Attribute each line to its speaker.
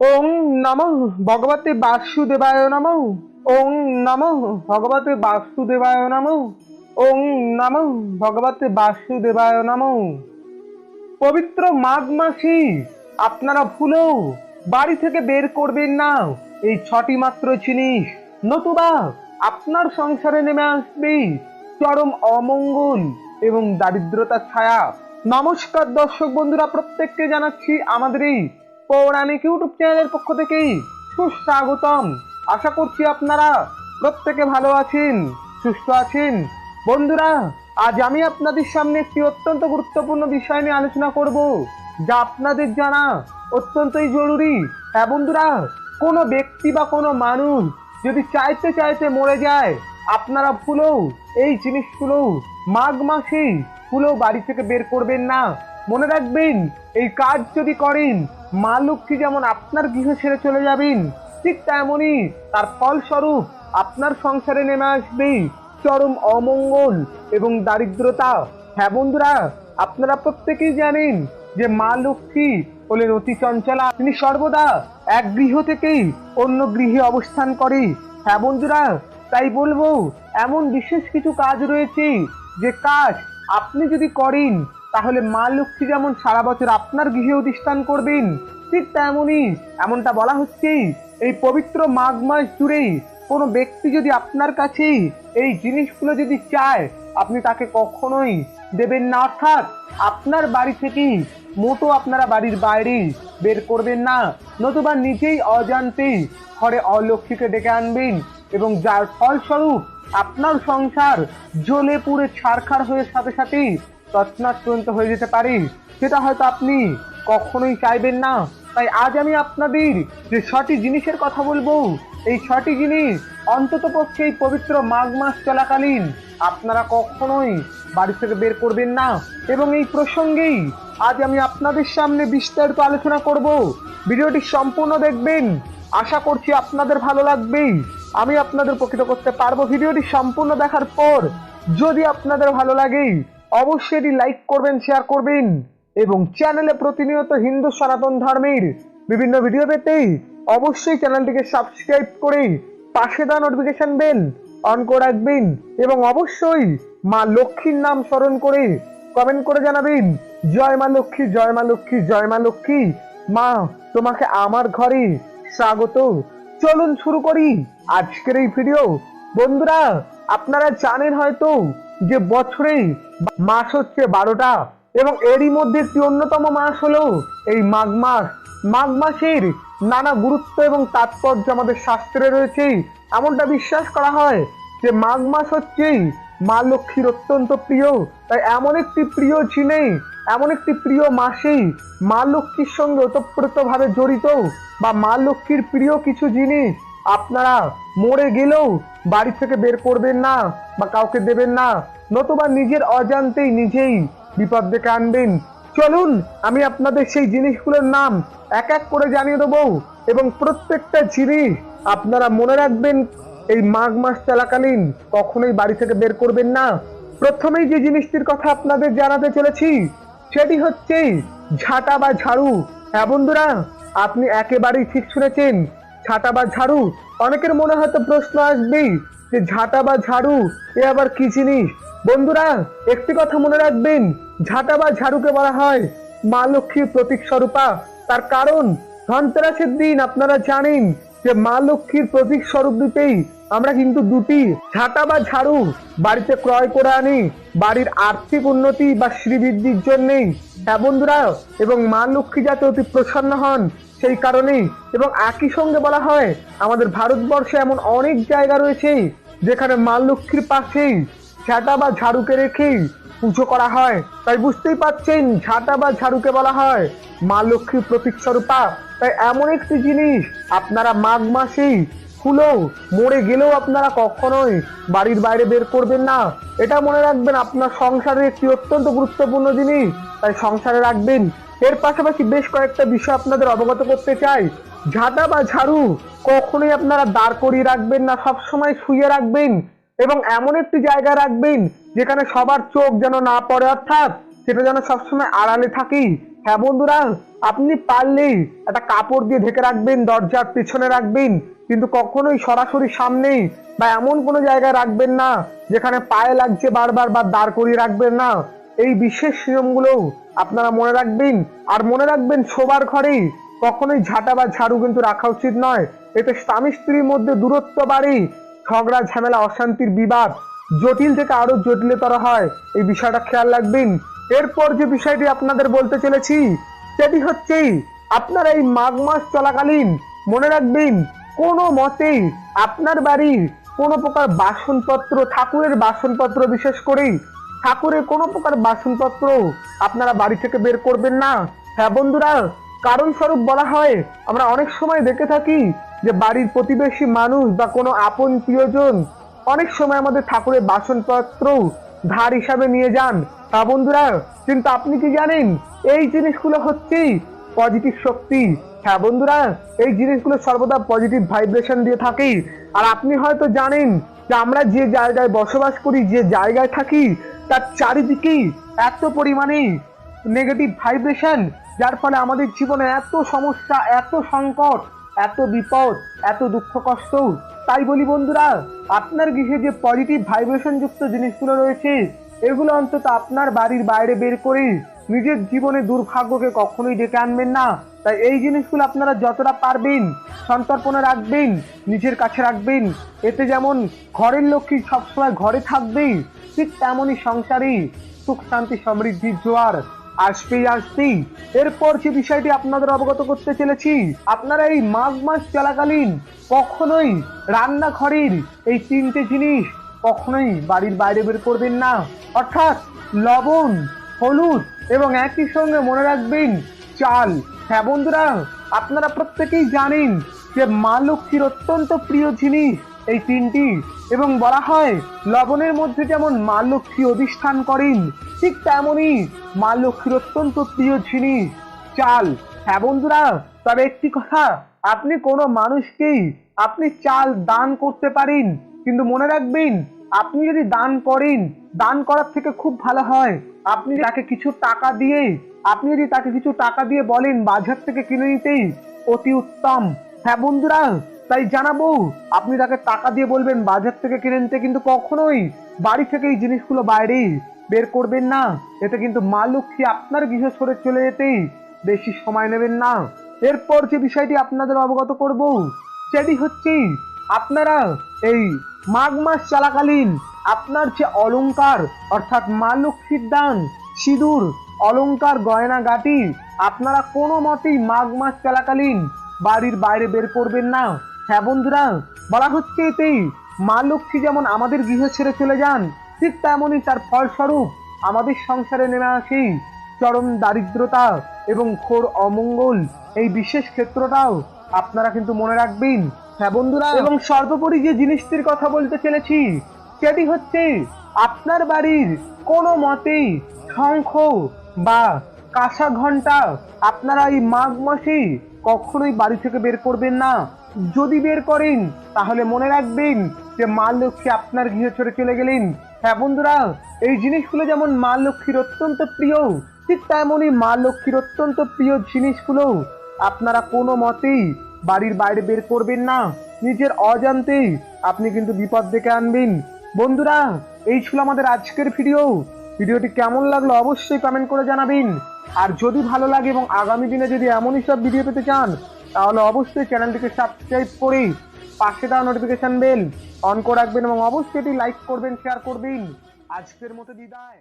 Speaker 1: ওং নম ভগবতে বাসুদেবায় নম। ওং নম ভগবতে বাসুদেবায় নম। ওং নম ভগবতে বাসুদেবায় নম। পবিত্র মাঘ মাসি আপনারা ভুলেও বাড়ি থেকে বের করবেন না। এই ছটি মাত্র জিনিস নতুবা আপনার সংসারে নেমে আসবে। চরম অমঙ্গল এবং দারিদ্রতার ছায়া। নমস্কার দর্শক বন্ধুরা, প্রত্যেককে জানাচ্ছি আমাদের এই পৌরাণিক ইউটিউব চ্যানেলের পক্ষ থেকেই সুস্বাগতম। আশা করছি আপনারা প্রত্যেকে ভালো আছেন, সুস্থ আছেন। বন্ধুরা, আজ আমি আপনাদের সামনে একটি অত্যন্ত গুরুত্বপূর্ণ বিষয় নিয়ে আলোচনা করব, যা আপনাদের জানা অত্যন্তই জরুরি। হ্যাঁ বন্ধুরা, কোনো ব্যক্তি বা কোনো মানুষ যদি চাইতে চাইতে মরে যায়, আপনারা ভুলেও এই জিনিসগুলো মাঘ মাসেই ভুলেও বাড়ি থেকে বের করবেন না। মনে রাখবেন, এই কাজ যদি করেন মা লক্ষ্মী যেমন আপনার গৃহ ছেড়ে চলে যাবেন, ঠিক তেমনই তার ফলস্বরূপ আপনার সংসারে নেমে আসবে চরম অমঙ্গল এবং দারিদ্রতা। হ্যাঁ বন্ধুরা, আপনারা প্রত্যেকেই জানেন যে মা লক্ষ্মী হলেন অতি চঞ্চলা। তিনি সর্বদা এক গৃহ থেকেই অন্য গৃহে অবস্থান করে। হ্যাঁ বন্ধুরা, তাই বলব, এমন বিশেষ কিছু কাজ রয়েছে যে কাজ আপনি যদি করেন তাহলে মা লক্ষ্মী যেমন সারা বছর আপনার গৃহে অধিষ্ঠান করবেন, ঠিক তেমনই এমনটা বলা হচ্ছে এই পবিত্র মাঘ মাস জুড়েই কোনো ব্যক্তি যদি আপনার কাছেই এই জিনিসগুলো যদি চায়, আপনি তাকে কখনোই দেবেন না। অর্থাৎ আপনার বাড়ি থেকেই মোটো আপনারা বাড়ির বাইরে বের করবেন না, নতুবা নিজেই অজান্তে ঘরে অলক্ষ্মীকে ডেকে আনবেন এবং যার ফলস্বরূপ আপনার সংসার জ্বলে পুড়ে ছারখার হয়ে সাথে সাথেই তৎনাট পর্যন্ত হয়ে যেতে পারে। সেটা হয়তো আপনি কখনোই চাইবেন না। তাই আজ আমি আপনাদের যে ছটি জিনিসের কথা বলব, এই ছটি জিনিস অন্তত পক্ষে এই পবিত্র মাঘ মাস চলাকালীন আপনারা কখনোই বাড়ি থেকে বের করবেন না। এবং এই প্রসঙ্গেই আজ আমি আপনাদের সামনে বিস্তারিত আলোচনা করব। ভিডিওটি সম্পূর্ণ দেখবেন। আশা করছি আপনাদের ভালো লাগবেই আমি আপনাদের প্রকৃত করতে পারব। ভিডিওটি সম্পূর্ণ দেখার পর যদি আপনাদের ভালো লাগে অবশ্যই এটি লাইক করবেন শেয়ার করবেন এবং চ্যানেলে প্রতিনিয়ত হিন্দু সনাতন ধর্মের বিভিন্ন ভিডিও পেতেই অবশ্যই চ্যানেলটিকে সাবস্ক্রাইব করে পাশে দেওয়া নোটিফিকেশন বেল অন করে রাখবেন এবং অবশ্যই মা লক্ষ্মীর নাম স্মরণ করে কমেন্ট করে জানাবেন, জয় মা লক্ষ্মী, জয় মা লক্ষ্মী, জয় মা লক্ষ্মী, মা তোমাকে আমার ঘরে স্বাগত। চলুন শুরু করি আজকের এই ভিডিও বন্ধুরা আপনারা জানেন হয়তো যে বছরেই মাস হচ্ছে বারোটা এবং এরই মধ্যে একটি অন্যতম মাস হলো এই মাঘ মাস। মাঘ মাসের নানা গুরুত্ব এবং তাৎপর্য আমাদের শাস্ত্রে রয়েছে। এমনটা বিশ্বাস করা হয় যে মাঘ মাস হচ্ছেই মা লক্ষ্মীর অত্যন্ত প্রিয়। তাই এমন একটি প্রিয় ছিনে এমন একটি প্রিয় মাসেই মা লক্ষ্মীর সঙ্গে ওতপ্রোতভাবে জড়িত বা মা লক্ষ্মীর প্রিয় কিছু জিনিস আপনারা মরে গেলেও বাড়ি থেকে বের করবেন না বা কাউকে দেবেন না, নতুবা নিজের অজান্তেই নিজেই বিপদ ডেকে আনবেন। চলুন, আমি আপনাদের সেই জিনিসগুলোর নাম এক এক করে জানিয়ে দেবো এবং প্রত্যেকটা জিনিস আপনারা মনে রাখবেন, এই মাঘ মাস চলাকালীন কখনোই বাড়ি থেকে বের করবেন না। প্রথমেই যে জিনিসটির কথা আপনাদের জানাতে চলেছি, সেটি হচ্ছে ঝাঁটা বা ঝাড়ু। হ্যাঁ বন্ধুরা, আপনি একেবারেই ঠিক শুনেছেন ঝাঁটা বা ঝাড়ু? অনেকের মনে হয়তো প্রশ্ন আসবেই যে ঝাঁটা বা ঝাড়ু, এ আবার কি জিনিস? বন্ধুরা, একটি কথা মনে রাখবেন, ঝাঁটা বা ঝাড়ুকে বলা হয় মা লক্ষ্মীর প্রতীক স্বরূপা। তার কারণ ধনতেরাসের দিন আপনারা জানেন যে মা লক্ষ্মীর প্রতীক স্বরূপ দিতেই আমরা কিন্তু দুটি ঝাঁটা বা ঝাড়ু বাড়িতে ক্রয় করে আনি। বাড়ির আর্থিক উন্নতি বা শ্রীবৃদ্ধির জন্যেই। হ্যাঁ বন্ধুরা, এবং মা লক্ষ্মী যাতে অতি প্রসন্ন হন, সেই কারণেই। এবং একই সঙ্গে বলা হয়, আমাদের ভারতবর্ষে এমন অনেক জায়গা রয়েছে, যেখানে মা লক্ষ্মীর পাশেই ঝাঁটা বা ঝাড়ুকে রেখেই পুজো করা হয়। তাই বুঝতেই পাচ্ছেন, ঝাঁটা বা ঝাড়ুকে বলা হয় মা লক্ষ্মীর প্রতীক স্বরূপা তাই এমন একটি জিনিস আপনারা মাঘ মাসেই ফুলো মরে গেলেও আপনারা কখনোই বাড়ির বাইরে বের করবেন না। এটা মনে রাখবেন, আপনার সংসারের একটি অত্যন্ত গুরুত্বপূর্ণ জিনিস। তাই সংসারে রাখবেন। এর পাশাপাশি বেশ কয়েকটা বিষয় আপনাদের অবগত করতে চাই। ঝাঁটা বা ঝাড়ু কখনোই আপনারা দাঁড় করিয়ে রাখবেন না, সবসময় শুয়ে রাখবেন এবং এমন একটি জায়গায় রাখবেন যেখানে সবার চোখ যেন না পড়ে, অর্থাৎ সেটা যেন সবসময় আড়ালে থাকি হ্যাঁ বন্ধুরা, আপনি পারলেই একটা কাপড় দিয়ে ঢেকে রাখবেন, দরজার পিছনে রাখবেন। কিন্তু কখনোই সরাসরি সামনেই বা এমন কোনো জায়গায় রাখবেন না যেখানে পায়ে লাগছে বারবার বা দাঁড় করিয়ে রাখবেন না। এই বিশেষ নিয়মগুলো আপনারা মনে রাখবেন আর মনে রাখবেন শোবার ঘরেই কখনোই ঝাঁটা বা ঝাড়ু কিন্তু রাখা উচিত নয়। এতে স্বামী স্ত্রীর মধ্যে দূরত্ব বাড়ে, ঝগড়া, ঝামেলা, অশান্তির বিবাদ জটিল থেকে আরও জটিলতর হয়। এই বিষয়টা খেয়াল রাখবেন। এরপর যে বিষয়টি আপনাদের বলতে চলেছি, সেটি হচ্ছেই আপনারা এই মাঘ মাস চলাকালীন মনে রাখবেন কোনো মতেই আপনার বাড়ির কোনো প্রকার বাসনপত্র, ঠাকুরের বাসনপত্র বিশেষ করে ঠাকুরের কোনো প্রকার বাসনপত্র আপনারা বাড়ি থেকে বের করবেন না। হ্যাঁ বন্ধুরা কারণ স্বরূপ বলা হয়, আমরা অনেক সময় দেখে থাকি যে বাড়ির প্রতিবেশী মানুষ বা কোনো আপন প্রিয়জন অনেক সময় আমাদের ঠাকুরের বাসনপত্র ধার হিসাবে নিয়ে যান। তা বন্ধুরা, কিন্তু আপনি কি জানেন, এই জিনিসগুলো হচ্ছেই পজিটিভ শক্তি। হ্যাঁ বন্ধুরা, এই জিনিসগুলো সর্বদা পজিটিভ ভাইব্রেশন দিয়ে থাকেই আর আপনি হয়তো জানেন যে আমরা যে জায়গায় বসবাস করি, যে জায়গায় থাকি, তার চারিদিকেই এত পরিমাণে নেগেটিভ ভাইব্রেশন যার ফলে আমাদের জীবনে এত সমস্যা, এত সংকট, এত বিপদ, এত দুঃখ কষ্ট। তাই বলি বন্ধুরা, আপনার গৃহে যে পজিটিভ ভাইব্রেশন যুক্ত জিনিসগুলো রয়েছে, এগুলো অন্তত আপনার বাড়ির বাইরে বের করে নিজের জীবনে দুর্ভাগ্যকে কখনোই ডেকে আনবেন না। তাই এই জিনিসগুলো আপনারা যতটা পারবেন সন্তর্পণে রাখবেন, নিজের কাছে রাখবেন। এতে যেমন ঘরের লক্ষ্মী সবসময় ঘরে থাকবে ঠিক তেমনই সংসারে সুখ, শান্তি, সমৃদ্ধির জোয়ার আসবেই আসবেই। এরপর যে বিষয়টি আপনাদের অবগত করতে চলেছি, আপনারা এই মাঘ মাস চলাকালীন কখনোই রান্নাঘরের এই তিনটে জিনিস কখনোই বাড়ির বাইরে বের করবেন না। অর্থাৎ লবণ হলুদ এবং একই সঙ্গে মনে রাখবেন চাল। হ্যাঁ বন্ধুরা, আপনারা প্রত্যেকেই জানেন যে মা লক্ষ্মীর অত্যন্ত প্রিয় জিনিস এই তিনটি এবং বলা হয় লবণের মধ্যে যেমন মা লক্ষ্মী অধিষ্ঠান করেন, ঠিক তেমনই মা লক্ষ্মীর অত্যন্ত প্রিয় জিনিস চাল। হ্যাঁ বন্ধুরা, তবে একটি কথা, আপনি কোনো মানুষকেই আপনি চাল দান করতে পারেন, কিন্তু মনে রাখবেন আপনি যদি দান করেন, দান করার থেকে খুব ভালো হয়। আপনি তাকে কিছু টাকা দিয়ে, আপনি যদি তাকে কিছু টাকা দিয়ে বলেন বাজার থেকে কিনে নিতেই অতি উত্তম। হ্যাঁ বন্ধুরা, তাই জানাব, আপনি তাকে টাকা দিয়ে বলবেন বাজার থেকে কিনে নিতে, কিন্তু কখনোই বাড়ি থেকে এই জিনিসগুলো বাইরে বের করবেন না। এতে কিন্তু মা লক্ষ্মী আপনার গৃহ সরে চলে যেতেই বেশি সময় নেবেন না। এরপর যে বিষয়টি আপনাদের অবগত করব, সেটি হচ্ছে আপনারা এই মাঘ মাস চলাকালীন আপনার যে অলঙ্কার অর্থাৎ মা লক্ষ্মীর দান সিঁদুর অলঙ্কার গয়না গাটি আপনারা কোনো মতেই মাঘ মাস চলাকালীন বাড়ির বাইরে বের করবেন না। হ্যাঁ বন্ধুরা বলা হচ্ছে এতেই মা লক্ষ্মী যেমন আমাদের গৃহ ছেড়ে চলে যান ঠিক তেমনই তার ফলস্বরূপ আমাদের সংসারে নেমে আসি চরম দারিদ্রতা এবং ঘোর অমঙ্গল। এই বিশেষ ক্ষেত্রটাও আপনারা কিন্তু মনে রাখবেন। হ্যাঁ বন্ধুরা এবং সর্বোপরি যে জিনিসটির কথা বলতে চলেছি সেটি হচ্ছে আপনার বাড়ির কোনো মতেই শঙ্খ বা কাঁসা ঘণ্টা আপনারা এই মাঘ মাসে কখনোই বাড়ি থেকে বের করবেন না। যদি বের করেন, তাহলে মনে রাখবেন যে মা লক্ষ্মী আপনার গৃহ ছেড়ে চলে গেলেন। হ্যাঁ বন্ধুরা, এই জিনিসগুলো যেমন মা লক্ষ্মীর অত্যন্ত প্রিয়, ঠিক তেমনই মা লক্ষ্মীর অত্যন্ত প্রিয় জিনিসগুলো আপনারা কোনো মতেই বাড়ির বাইরে বের করবেন না। নিজের অজান্তেই আপনি কিন্তু বিপদ ডেকে আনবেন। বন্ধুরা, এই ছিল আমাদের আজকের ভিডিও ভিডিওটি কেমন লাগল অবশ্যই কমেন্ট করে জানাবেন। আর যদি ভালো লাগে এবং আগামী দিনে যদি এমনই সব ভিডিও পেতে চান, তাহলে অবশ্যই চ্যানেলটিকে সাবস্ক্রাইব করে পাশে দেওয়া নোটিফিকেশান বেল অন করে রাখবেন এবং অবশ্যই এটি লাইক করবেন শেয়ার করবেন। আজকের মতো বিদায়।